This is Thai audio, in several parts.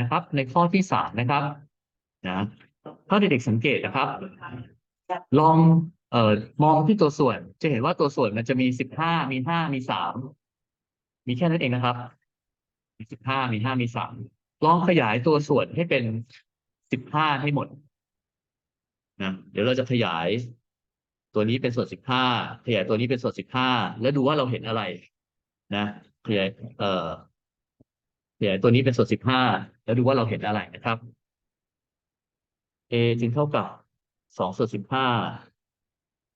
นะครับ ในข้อที่สามนะครับนะถ้าเด็กๆสังเกตนะครับ ลองเอ่อมองที่ตัวส่วน จะเห็นว่าตัวส่วนมันจะมีสิบห้ามีห้ามีสามมีแค่นั้นเองนะครับมีสิบห้ามีห้ามีสามลองขยายตัวส่วนให้เป็นสิบห้าให้หมดนะเดี๋ยวเราจะขยายตัวนี้เป็นส่วนสิบห้าขยายตัวนี้เป็นส่วนสิบห้าแล้วดูว่าเราเห็นอะไร นะขยายเอ่อขยายตัวนี้เป็นส่วนสิบห้า แล้วดูว่าเราเห็นอะไรนะครับ a จึงเท่ากับสองส่วนสิบห้า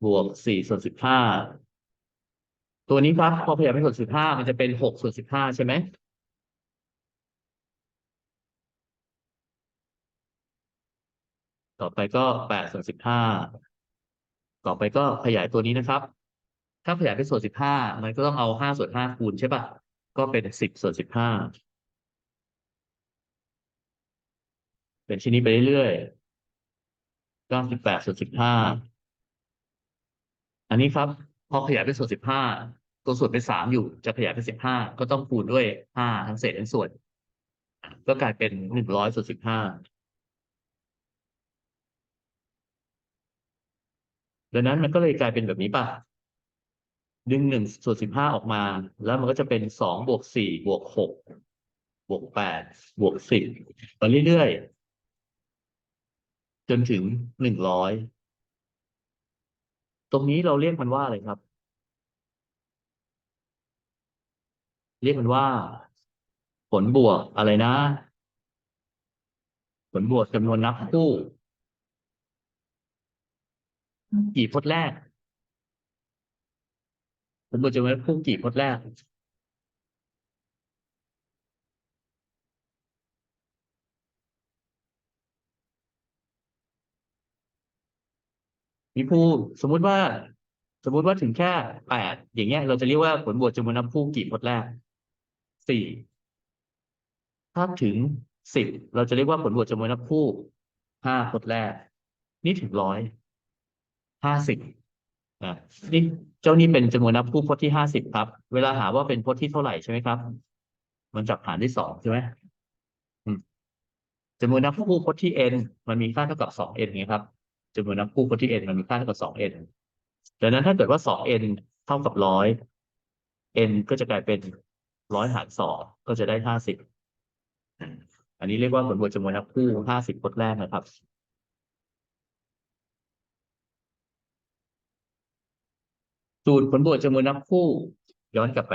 บวกสี่ส่วนสิบห้าตัวนี้ครับ พอขยายเป็นส่วนสิบห้ามันจะเป็นหกส่วนสิบห้าใช่ไหมต่อไปก็แปดส่วนสิบห้าต่อไปก็ขยายตัวนี้นะครับ ถ้าขยายเป็นส่วนสิบห้ามันก็ต้องเอาห้าส่วนห้าคูณใช่ปะก็เป็นสิบส่วนสิบห้า เป็นชิ้นนี้ไปเรื่อยๆเก้าสิบแปดส่วนสิบห้าอันนี้ครับ พอขยายเป็นส่วนสิบห้าตัวส่วนเป็นสามอยู่จะขยายเป็นสิบห้าก็ต้องคูณด้วยห้าทั้งเศษทั้งส่วน ก็กลายเป็นหนึ่งร้อยส่วนสิบห้าดังนั้นมันก็เลยกลายเป็นแบบนี้ป่ะ ดึงหนึ่งส่วนสิบห้าออกมา แล้วมันก็จะเป็นสองบวกสี่บวกหกบวกแปดบวกสิบไปเรื่อยๆ จนถึงหนึ่งร้อยตรงนี้เราเรียกมันว่าอะไรครับ เรียกมันว่า ผลบวกอะไรนะ ผลบวกจำนวนนับคู่กี่พจน์แรกผลบวกจำนวนนับคู่กี่พจน์แรก มีภูสมมุติว่า สมมุติว่าถึงแค่แปดอย่างเงี้ย เราจะเรียกว่าผลบวกจำนวนนับคู่กี่พจน์แรกสี่ถ้าถึงสิบเราจะเรียกว่าผลบวกจำนวนนับคู่ห้าพจน์แรก นี่ถึงร้อยห้าสิบอะนี่เจ้านี่เป็นจำนวนนับคู่พจน์ที่ห้าสิบครับ เวลาหาว่าเป็นพจน์ที่เท่าไหร่ใช่ไหมครับ มันจับหารด้วยสองใช่ไหมจำนวนนับคู่พจน์ที่ n มันมีค่าเท่ากับสอง n ไงครับ จำนวนนับคู่พจน์ที่ n มันมีค่าเท่ากับสอง n ดังนั้นถ้าเกิดว่าสอง n เท่ากับร้อย n ก็จะกลายเป็นร้อยหารสองก็จะได้ห้าสิบอันนี้เรียกว่าผลบวกจำนวนนับคู่ห้าสิบพจน์แรกนะครับสูตรผลบวกจำนวนนับคู่ ย้อนกลับไป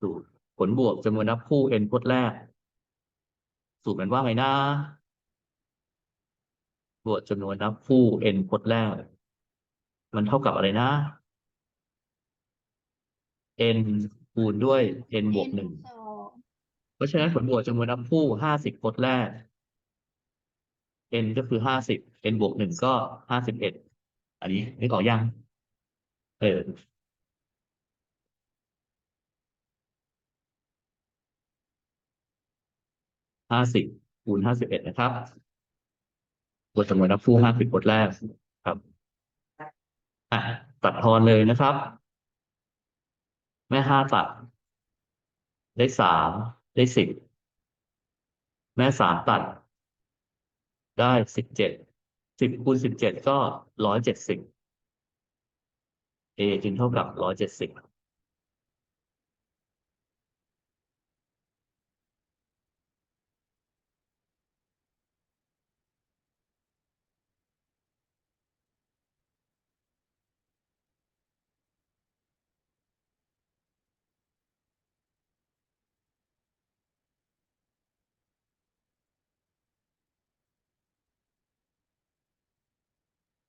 สูตรผลบวกจำนวนนับคู่ n พจน์แรก สูตรมันว่าไงนะ บวกจำนวนนับคู่ n พจน์แรก มันเท่ากับอะไรนะ n คูณด้วย n บวกหนึ่งสองเพราะฉะนั้นผลบวกจำนวนนับคู่ห้าสิบพจน์แรก n ก็คือห้าสิบ n บวกหนึ่งก็ห้าสิบเอ็ดอันนี้นึกออกยัง เออห้าสิบคูณห้าสิบเอ็ดนะครับ บวกจำนวนนับคู่ห้าสิบพจน์แรกครับอะตัดทอนเลยนะครับ แม่ห้าตัด ได้สามได้สิบแม่สามตัด ได้สิบเจ็ดสิบคูณสิบเจ็ดก็ร้อยเจ็ดสิบ a จึงเท่ากับร้อยเจ็ดสิบ